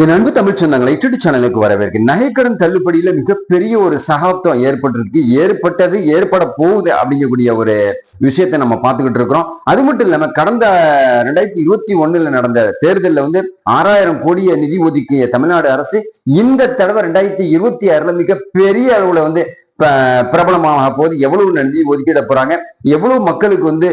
என் அன்பு தமிழ் சொந்தங்களை யூடியூப் சேனலுக்கு வரவேற்கு நகைக்கடன் தள்ளுபடியில மிகப்பெரிய ஒரு சகாப்தம் ஏற்பட்டிருக்கு. ஏற்பட்டது ஏற்பட போகுது அப்படிங்கக்கூடிய ஒரு விஷயத்தை நம்ம பார்த்துக்கிட்டு இருக்கிறோம். அது மட்டும் இல்லாம கடந்த ரெண்டாயிரத்தி இருபத்தி ஒண்ணுல நடந்த தேர்தலில் வந்து ஆறாயிரம் கோடியை நிதி ஒதுக்கிய தமிழ்நாடு அரசு இந்த தடவை ரெண்டாயிரத்தி இருபத்தி ஆறுல மிகப்பெரிய அளவுல வந்து பிரபலமாக போது எவ்வளவு நன்றி ஒதுக்கிட போறாங்க? எவ்வளவு மக்களுக்கு வந்து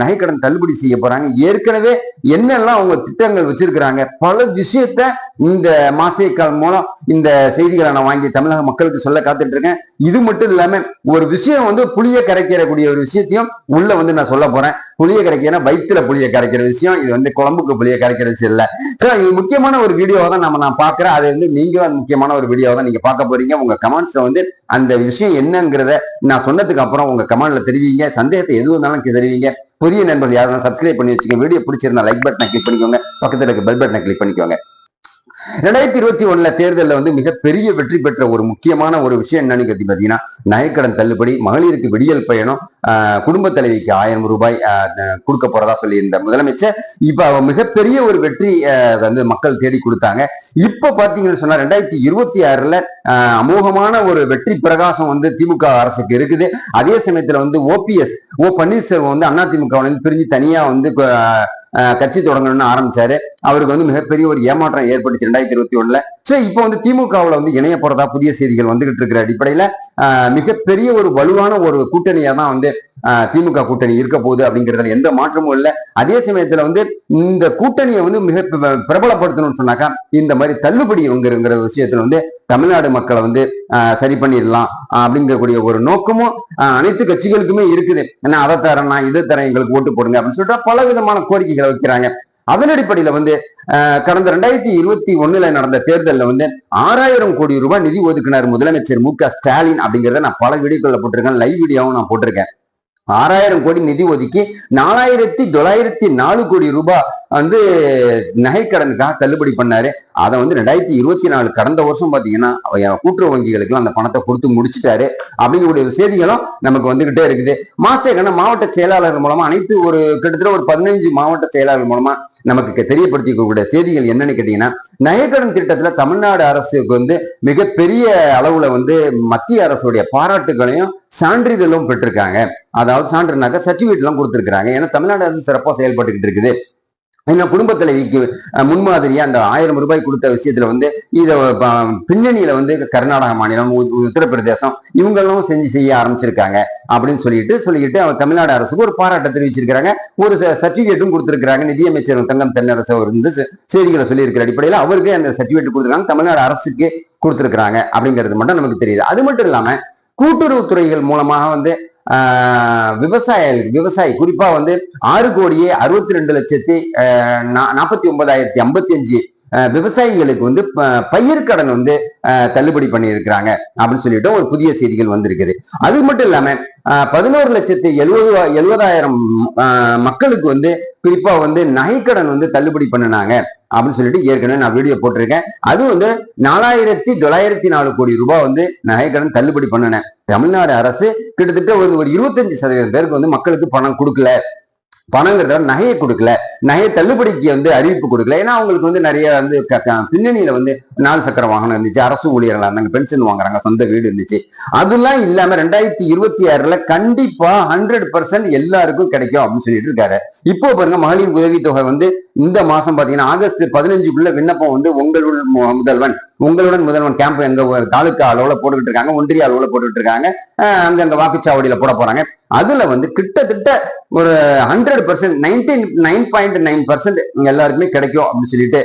நகைக்கடன் தள்ளுபடி செய்ய போறாங்க? ஏற்கனவே என்னெல்லாம் அவங்க திட்டங்கள் வச்சிருக்கிறாங்க? பல விஷயத்த இந்த மாசியக்கால் மூலம் இந்த செய்திகளை நான் வாங்கி தமிழக மக்களுக்கு சொல்ல காத்துட்டு இருக்கேன் இது மட்டும் இல்லாம ஒரு விஷயம் வந்து புளிய கரைக்கிறக்கூடிய ஒரு விஷயத்தையும் உள்ள வந்து நான் சொல்ல போறேன். புளிய கரைக்கிறேன்னா வயிற்றுல புளிய கரைக்கிற விஷயம். இது வந்து குழம்புக்கு புளிய கரைக்கிற விஷயம் இல்ல. சோ இது முக்கியமான ஒரு வீடியோ தான் நம்ம நான் பாக்குறேன் அது வந்து நீங்களும் முக்கியமான ஒரு வீடியோ தான் நீங்க பார்க்க போறீங்க. உங்க கமெண்ட்ஸ்ல வந்து அந்த விஷயம் என்னங்கிறத நான் சொன்னதுக்கு அப்புறம் உங்க கமெண்ட்ல தெரிவிங்க. சந்தேகத்தை எது இருந்தாலும் தெரிவிங்க புதிய நண்பர்கள் யாரும் சப்ஸ்கிரைப் பண்ணி வச்சுக்கோங்க. வீடியோ பிடிச்சிருந்தா லைக் பட்டனை கிளிக் பண்ணிக்கோங்க. பக்கத்துல இருக்க பெல் பட்டனை கிளிக் பண்ணிக்கோங்க. ரெண்டாயிரத்தி இருபத்தி ஒண்ணுல தேர்தலில் வந்து மிகப்பெரிய வெற்றி பெற்ற ஒரு முக்கியமான ஒரு விஷயம் என்னன்னு பாத்தீங்கன்னா நகைக்கடன் தள்ளுபடி மகளிருக்கு விடியல் பயணம் குடும்ப தலைவிக்கு ஆயிரம் ரூபாய் கொடுக்க போறதா சொல்லியிருந்த முதலமைச்சர். இப்ப மிகப்பெரிய ஒரு வெற்றி வந்து மக்கள் தேடி கொடுத்தாங்க. இப்ப பாத்தீங்கன்னு சொன்னா ரெண்டாயிரத்தி இருபத்தி ஆறுல அமோகமான ஒரு வெற்றி பிரகாசம் வந்து திமுக அரசுக்கு இருக்குது. அதே சமயத்துல வந்து ஓபிஎஸ் ஓ பன்னீர்செல்வம் வந்து அதிமுக திமுக பிரிஞ்சு தனியா வந்து கட்சி தொடங்கணும்னு ஆரம்பிச்சாரு. அவருக்கு வந்து மிகப்பெரிய ஒரு ஏமாற்றம் ஏற்பட்டுச்சு ரெண்டாயிரத்தி இருபத்தி ஒண்ணுல. சோ இப்போ வந்து திமுகவுல வந்து இணைய போறதா புதிய செய்திகள் வந்துகிட்டு இருக்கிற அடிப்படையில மிகப்பெரிய ஒரு வலுவான ஒரு கூட்டணியா தான் வந்து திமுக கூட்டணி இருக்க போகுது அப்படிங்கிறதுல எந்த மாற்றமும் இல்லை. அதே சமயத்துல வந்து இந்த கூட்டணியை வந்து மிக பிரபலப்படுத்தணும்னு சொன்னாக்கா இந்த மாதிரி தள்ளுபடிங்கிற விஷயத்துல வந்து தமிழ்நாடு மக்களை வந்து சரி பண்ணிடலாம் அப்படிங்கக்கூடிய ஒரு நோக்கமும் அனைத்து கட்சிகளுக்குமே இருக்குது. ஏன்னா அதை தரேன் நான் இதை தரேன் எங்களுக்கு ஓட்டு போடுங்க அப்படின்னு சொல்லிட்டு பல விதமான கோரிக்கைகளை வைக்கிறாங்க. அதன் அடிப்படையில வந்து கடந்த ரெண்டாயிரத்தி இருபத்தி ஒண்ணுல நடந்த தேர்தலில் வந்து ஆறாயிரம் கோடி ரூபாய் நிதி ஒதுக்கினார் முதலமைச்சர் மு க ஸ்டாலின் அப்படிங்கிறத நான் பல வீடியோக்களில் போட்டிருக்கேன். லைவ் வீடியோவும் நான் போட்டிருக்கேன். ஆறாயிரம் கோடி நிதி ஒதுக்கி நாலாயிரத்தி தொள்ளாயிரத்தி நாலு கோடி ரூபாய் வந்து நகைக்கடனுக்காக தள்ளுபடி பண்ணாரு. அதை வந்து ரெண்டாயிரத்தி இருபத்தி நாலு கடந்த வருஷம் பாத்தீங்கன்னா கூட்டுறவு வங்கிகளுக்குலாம் அந்த பணத்தை கொடுத்து முடிச்சுட்டாரு. அப்படிங்கக்கூடிய செய்திகளும் நமக்கு வந்துகிட்டே இருக்குது. மாசேகன மாவட்ட செயலாளர் மூலமா அனைத்து ஒரு கிட்டத்தட்ட ஒரு பதினைஞ்சு மாவட்ட செயலாளர் மூலமா நமக்கு தெரியப்படுத்திக்கூடிய செய்திகள் என்னன்னு கேட்டீங்கன்னா நகைக்கடன் திட்டத்துல தமிழ்நாடு அரசுக்கு வந்து மிகப்பெரிய அளவுல வந்து மத்திய அரசுடைய பாராட்டுகளையும் சான்றிதழும் பெற்றிருக்காங்க. அதாவது சான்றுனாக்க சர்டிபிகேட் எல்லாம் கொடுத்துருக்காங்க ஏன்னா தமிழ்நாடு அரசு சிறப்பாக செயல்பட்டுக்கிட்டு இருக்குது. இந்த குடும்ப தலைவிக்கு முன்மாதிரியா அந்த ஆயிரம் ரூபாய் கொடுத்த விஷயத்துல வந்து இத பின்னணியில வந்து கர்நாடக மாநிலம் உத்தரப்பிரதேசம் இவங்களும் செஞ்சு செய்ய ஆரம்பிச்சிருக்காங்க. அப்படின்னு சொல்லிட்டு சொல்லிட்டு அவங்க தமிழ்நாடு அரசுக்கு ஒரு பாராட்டை தெரிவிச்சிருக்கிறாங்க. ஒரு சர்டிபிகேட்டும் கொடுத்திருக்காங்க நிதியமைச்சர் தங்கம் தென்னரசு அவர் வந்து செய்திகளை சொல்லியிருக்கிற அடிப்படையில் அவருக்கு அந்த சர்டிபிகேட் கொடுத்துருக்காங்க. தமிழ்நாடு அரசுக்கு கொடுத்திருக்கிறாங்க. அப்படிங்கிறது மட்டும் நமக்கு தெரியுது. அது மட்டும் இல்லாம கூட்டுறவுத்துறைகள் மூலமாக வந்து விவசாயிகளுக்கு விவசாயி குறிப்பா வந்து ஆறு கோடியே அறுபத்தி ரெண்டு லட்சத்தி நாற்பத்தி ஒன்பதாயிரத்தி ஐம்பத்தி அஞ்சு விவசாயிகளுக்கு வந்து பயிர்க்கடன் வந்து தள்ளுபடி பண்ணியிருக்கிறாங்க அப்படின்னு சொல்லிட்டு ஒரு புதிய செய்திகள் வந்திருக்குது. அது மட்டும் இல்லாம பதினோரு லட்சத்தி எழுபது எழுபதாயிரம் மக்களுக்கு வந்து குறிப்பா வந்து நகைக்கடன் வந்து தள்ளுபடி பண்ணினாங்க. அப்படின்னு சொல்லிட்டு ஏற்கனவே நான் வீடியோ போட்டிருக்கேன். அது வந்து நாலாயிரத்தி தொள்ளாயிரத்தி நாலு கோடி ரூபாய் வந்து நகைக்கடன் தள்ளுபடி பண்ணினேன். தமிழ்நாடு அரசு கிட்டத்தட்ட ஒரு ஒரு இருபத்தஞ்சு சதவீதம் பேருக்கு வந்து மக்களுக்கு பணம் கொடுக்கல. பணங்கிறத நகையை கொடுக்கல. நகையை தள்ளுபடிக்கு வந்து அறிவிப்பு கொடுக்கல. ஏன்னா அவங்களுக்கு வந்து நிறைய வந்து பின்னணியில வந்து நாலு சக்கர வாகனம் இருந்துச்சு. அரசு ஊழியர்களா இருந்தாங்க பென்ஷன் வாங்குறாங்க. சொந்த வீடு இருந்துச்சு. அதெல்லாம் இல்லாம ரெண்டாயிரத்தி இருபத்தி ஆறுல கண்டிப்பா ஹண்ட்ரட் பர்சன்ட் எல்லாருக்கும் கிடைக்கும் அப்படின்னு சொல்லிட்டு இருக்காரு. இப்போ பாருங்க மகளிர் உதவித்தொகை வந்து இந்த மாசம் பாத்தீங்கன்னா ஆகஸ்ட் பதினஞ்சுக்குள்ள விண்ணப்பம் வந்து உங்களுள் முதல்வன் உங்களுடன் முதல்வன் கேம்ப் எங்க தாலுக்கா அளவுல போட்டுக்கிட்டு இருக்காங்க. ஒன்றிய அளவுல போட்டுக்கிட்டு இருக்காங்க. அங்க வாக்குச்சாவடியில போட போறாங்க. அதுல வந்து கிட்டத்தட்ட ஒரு hundred hundred percent nineteen nine point nine percent எல்லாருக்குமே கிடைக்கும் அப்படின்னு சொல்லிட்டு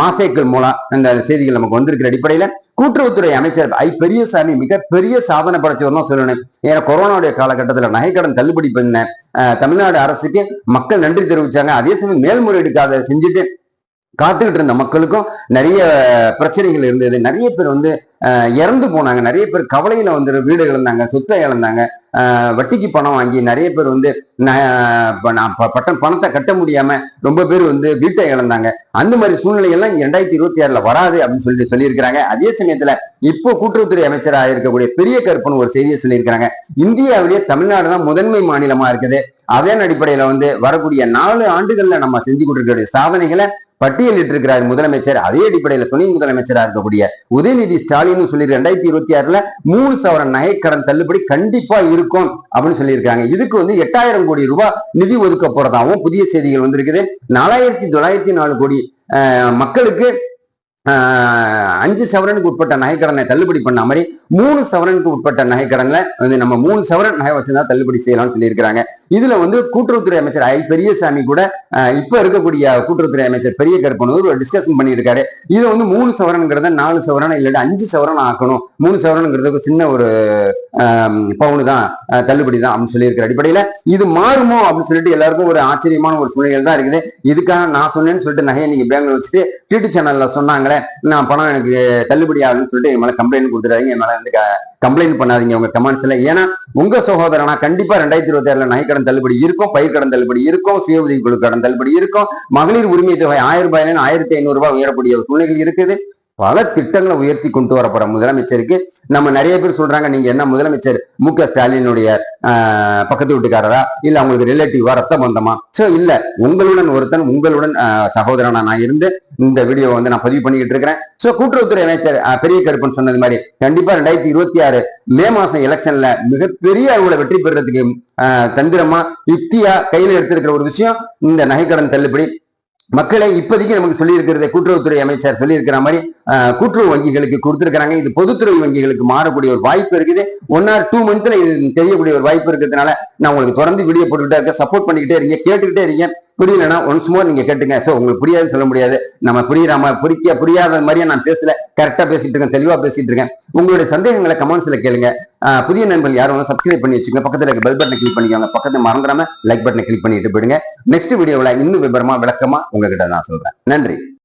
மாசேக்கள் மூலம் அந்த செய்திகள் நமக்கு வந்திருக்கிற அடிப்படையில கூட்டுறவுத்துறை அமைச்சர் ஐ பெரியசாமி மிகப்பெரிய சாதனை படைச்சவர்னா சொல்லணும். ஏன்னா கொரோனாவுடைய காலகட்டத்தில் நகைக்கடன் தள்ளுபடி பண்ண தமிழ்நாடு அரசுக்கு மக்கள் நன்றி தெரிவிச்சாங்க. அதே சமயம் மேல்முறையீடுக்காக செஞ்சுட்டு காத்துக்கிட்டு இருந்த மக்களுக்கும் நிறைய பிரச்சனைகள் இருந்தது. நிறைய பேர் வந்து இறந்து போனாங்க. நிறைய பேர் கவலையில வந்து வீடு இழந்தாங்க சொத்தை இழந்தாங்க. வட்டிக்கு பணம் வாங்கி நிறைய பேர் வந்து பட்டம் பணத்தை கட்ட முடியாம ரொம்ப பேர் வந்து வீட்டை இழந்தாங்க. அந்த மாதிரி சூழ்நிலையெல்லாம் ரெண்டாயிரத்தி இருபத்தி ஆறுல வராது அப்படின்னு சொல்லிட்டு சொல்லியிருக்கிறாங்க. அதே சமயத்துல இப்போ கூட்டுறவுத்துறை அமைச்சராக இருக்கக்கூடிய பெரிய கருப்பன் ஒரு செய்தியை சொல்லியிருக்கிறாங்க. இந்தியாவிலேயே தமிழ்நாடு தான் முதன்மை மாநிலமா இருக்குது. அதன் அடிப்படையில வந்து வரக்கூடிய நாலு ஆண்டுகள்ல நம்ம செஞ்சு கொண்டிருக்கக்கூடிய சாதனைகளை பட்டியலிட்டிருக்கிறார் முதலமைச்சர். அதே அடிப்படையில் துணை முதலமைச்சராக இருக்கக்கூடிய உதயநிதி ஸ்டாலின் சொல்லி ரெண்டாயிரத்தி இருபத்தி ஆறுல மூணு சவரன் நகை கடன் தள்ளுபடி கண்டிப்பா இருக்கும் அப்படின்னு சொல்லியிருக்காங்க. இதுக்கு வந்து எட்டாயிரம் கோடி ரூபாய் நிதி ஒதுக்க போறதாகவும் புதிய செய்திகள் வந்திருக்குது. நாலாயிரத்தி தொள்ளாயிரத்தி நாலு கோடி அஹ், மக்களுக்கு அஞ்சு சவரனுக்கு உட்பட்ட நகைக்கடனை தள்ளுபடி பண்ண மாதிரி மூணு சவரனுக்கு உட்பட்ட நகைக்கடன்ல வந்து நம்ம மூணு சவரன் நகை வச்சிருந்தா தள்ளுபடி செய்யலாம்னு சொல்லியிருக்கிறாங்க. இதுல வந்து கூட்டுறவுத்துறை அமைச்சர் ஐ பெரியசாமி கூட இப்ப இருக்கக்கூடிய கூட்டுறவுத்துறை அமைச்சர் பெரிய கருப்பனூர் ஒரு டிஸ்கஷன் பண்ணியிருக்காரு. இதை வந்து மூணு சவரனுங்கிறத நாலு சவரன் இல்லாட்டி அஞ்சு சவரன் ஆக்கணும். மூணு சவரனுங்கிறது சின்ன ஒரு பவுனு தான் தள்ளுபடி தான் அப்படின்னு சொல்லியிருக்கிற அடிப்படையில இது மாறுமோ அப்படின்னு சொல்லிட்டு எல்லாருக்கும் ஒரு ஆச்சரியமான ஒரு சூழ்நிலை தான் இருக்குது. இதுக்காக நான் சொன்னேன்னு சொல்லிட்டு நகையை நீங்க பேங்க்ல வச்சுட்டு டிடி சேனல்ல சொன்னாங்க. நான் பணம் எனக்கு தள்ளுபடி ஆகுதுன்னு சொல்லிட்டு என் மேல கம்ப்ளைண்ட் கொடுத்துறாங்க என் மேல வந்து கம்ப்ளைண்ட் பண்ணாதீங்க. உங்க கமெண்ட்ஸ்ல ஏன்னா உங்க சகோதரனா கண்டிப்பா ரெண்டாயிரத்தி இருபத்தி ஆறுல நகைக்கடன் தள்ளுபடி இருக்கும் பயிர் கடன் தள்ளுபடி இருக்கும் சுய உதவி குழு கடன் தள்ளுபடி இருக்கும். மகளிர் உரிமை தொகை ஆயிரம் ரூபாயிலிருந்து ஆயிரத்தி ஐநூறு ரூபாய் உயரக்கூடிய ஒரு சூழ்நிலை இருக்குது. பல திட்டங்களை உயர்த்தி கொண்டு வரப்போற முதலமைச்சருக்கு நம்ம நிறைய பேர் சொல்றாங்க நீங்க என்ன முதலமைச்சர்? மு க ஸ்டாலினுடைய பக்கத்து வீட்டுக்காரரா? இல்ல அவங்களுக்கு ரிலேட்டிவா ரத்த பந்தமா சோ இல்ல உங்களுடன் ஒருத்தன் உங்களுடன் சகோதரனா நான் இருந்து இந்த வீடியோ வந்து நான் பதிவு பண்ணிக்கிட்டு இருக்கிறேன். சோ கூட்டுறவுத்துறை அமைச்சர் பெரிய கருப்பன் சொன்னது மாதிரி கண்டிப்பா ரெண்டாயிரத்தி இருபத்தி ஆறு மே மாசம் எலெக்ஷன்ல மிகப்பெரிய அளவுல வெற்றி பெறதுக்கு ஆஹ், தந்திரமா யுக்தியா கையில எடுத்திருக்கிற ஒரு விஷயம் இந்த நகைக்கடன் தள்ளுபடி. மக்களை இப்போதைக்கு நமக்கு சொல்லியிருக்கிறது கூட்டுறவுத்துறை அமைச்சர் சொல்லியிருக்கிற மாதிரி ஆஹ், கூட்டுறவு வங்கிகளுக்கு கொடுத்திருக்கிறாங்க. இது பொதுத்துறை வங்கிகளுக்கு மாறக்கூடிய ஒரு வாய்ப்பு இருக்குது. ஒன் ஆர் டூ மந்த்ல இது தெரியக்கூடிய ஒரு வாய்ப்பு இருக்கிறதுனால நான் உங்களுக்கு தொடர்ந்து வீடியோ போட்டுக்கிட்டே இருக்கேன். சப்போர்ட் பண்ணிக்கிட்டே இருக்கீங்க. கேட்டுக்கிட்டே இருக்கீங்க. புரியலன்னா ஒன்ஸ் மோர் நீங்க கேட்டுங்க. சார் உங்களுக்கு புரியாது சொல்ல முடியாது. நம்ம புரியாம புரிக்க புரியாத மாதிரியே நான் பேசல. கரெக்டா பேசிட்டு இருக்கேன் தெளிவா பேசிட்டு இருக்கேன். உங்களுடைய சந்தேகங்களை கமெண்ட்ஸ்ல கேளுங்க. புதிய நண்பர்கள் யாரும் வந்து சப்ஸ்கிரைப் பண்ணி வச்சுங்க பக்கத்துல இருக்க பெல் பட்டனை கிளிக் பண்ணிக்கோங்க. பக்கத்துல மறந்துடாம லைக் பட்டனை கிளிக் பண்ணிட்டு போயிடுங்க. நெக்ஸ்ட் வீடியோவில் இன்னும் விபரமா விளக்கமா உங்ககிட்ட நான் சொல்றேன். நன்றி.